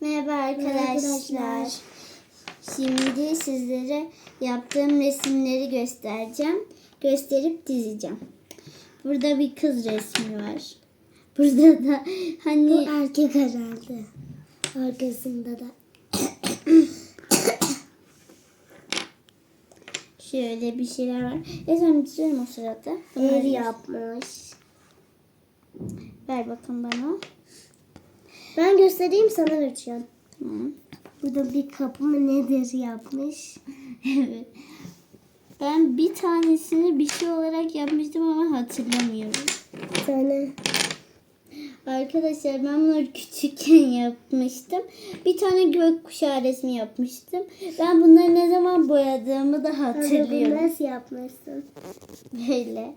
Merhaba arkadaşlar. Şimdi sizlere yaptığım resimleri göstereceğim. Gösterip dizeceğim. Burada bir kız resmi var. Burada da Bu hani erkek herhalde. Arkasında da. şöyle bir şeyler var. Ezem diziyorum o sırada. Bunları El yapmış. Ver bakın bana. Ben göstereyim sana vereceğim. Tamam. Burada bir kapı mı nedir yapmış. Evet. Ben bir tanesini bir şey olarak yapmıştım ama hatırlamıyorum. Bir tane. Arkadaşlar ben bunları küçükken yapmıştım. Bir tane gökkuşağı resmi yapmıştım. Ben bunları ne zaman boyadığımı da hatırlıyorum. nasıl yapmışsın? Böyle.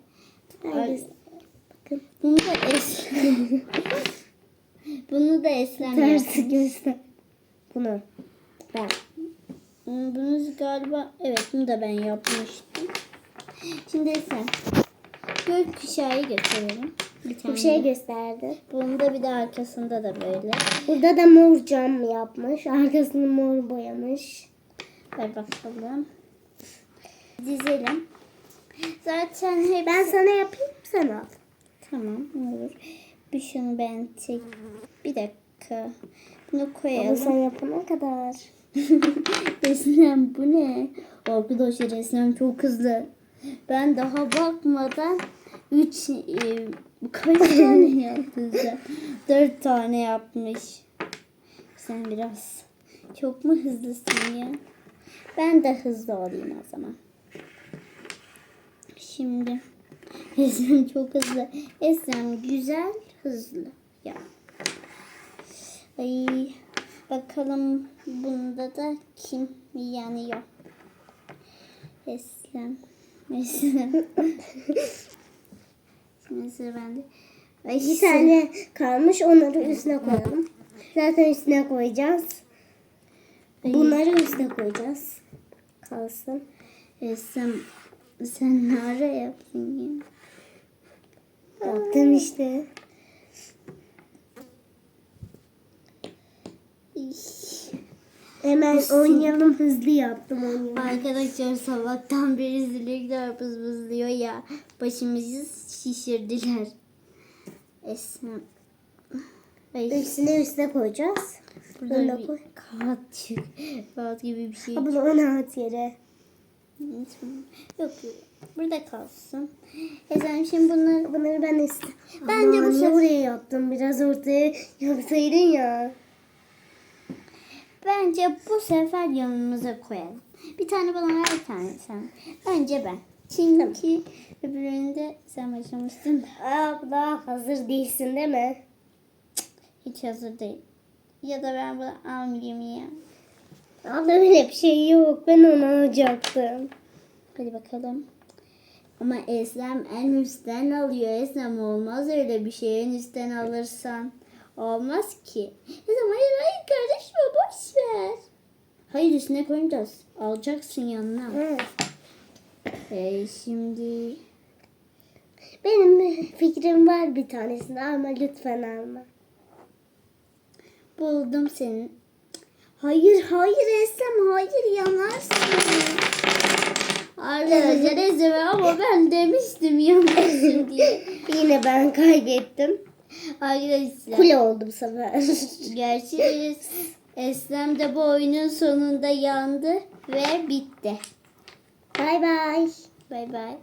Bakın. Bunu da Eslem. Bunu da Eslem Tersi göster. Bunu. Ben. Hmm, Bunu galiba evet bunu da ben yapmıştım. Şimdi Eslem. Gökkuşağı götürelim. Bir tane. Bu şey gösterdi. Bunun da bir de arkasında da böyle. Burada da mor cam yapmış. Arkasını mor boyamış. Ver bakalım. Dizelim. Zaten hep Ben sana yapayım sen al. tamam olur. Bir şunu ben çek. Bir dakika. Bunu Ama koyalım. sen yapana kadar. Eslem bu ne? Arkadaşlar Eslem çok hızlı. Ben daha bakmadan 3 kaç tane yaptın sen? 4 tane yapmış. Sen biraz çok mu hızlısın ya? Ben de hızlı olayım o zaman. Şimdi Eslem çok hızlı. Eslem güzel, hızlı. Ya. Ay bakalım bunda da kim yanıyor? Eslem. Eslem. Şimdi sıra bende. Ay, Bir tane kalmış onları üstüne koyalım. Zaten üstüne koyacağız. Bunları üstüne koyacağız. Kalsın. Eslem sen ne ara yaptın ya? Yaptım işte. İş. Hemen oynayalım hızlı yaptım oynayalım. Arkadaşlar sabahtan beri zilekler bızbızlıyor ya. Başımızı şişirdiler. Eslem. Ay, Üstüne üstüne koyacağız. burada bir koy. kağıt. Kağıt gibi bir şey. Bunu ona at yere. Yok yok. Burada kalsın. Ezem şimdi bunları Bunları ben iste. Bence bu Aman, niye sefer- buraya yaptım? Biraz ortaya yapsaydın ya. bence bu sefer yanımıza koyalım. Bir tane bana ver bir tane sen. Bence ben. Çünkü öbüründe sen başlamıştın. Abla hazır değilsin değil mi? Hiç hazır değil. Ya da ben bunu almayayım ya. Abla öyle bir şey yok. Ben onu alacaktım. Hadi bakalım. Ama Eslem en üstten alıyor. Eslem olmaz öyle bir şey. En üstten alırsan. Olmaz ki. Eslem hayır hayır kardeşim boş ver. Hayır üstüne koyacağız. Alacaksın yanına. Hı. Ee, şimdi Benim fikrim var bir tanesinde ama lütfen alma. buldum senin. Hayır hayır Eslem hayır yanarsın. Arkadaşlar Eslem ama ben demiştim yanarsın diye. Yine ben kaybettim. Arkadaşlar. Kule oldu bu sefer. Gerçi Es- Eslem de bu oyunun sonunda yandı ve bitti. Bay bay. Bay bay.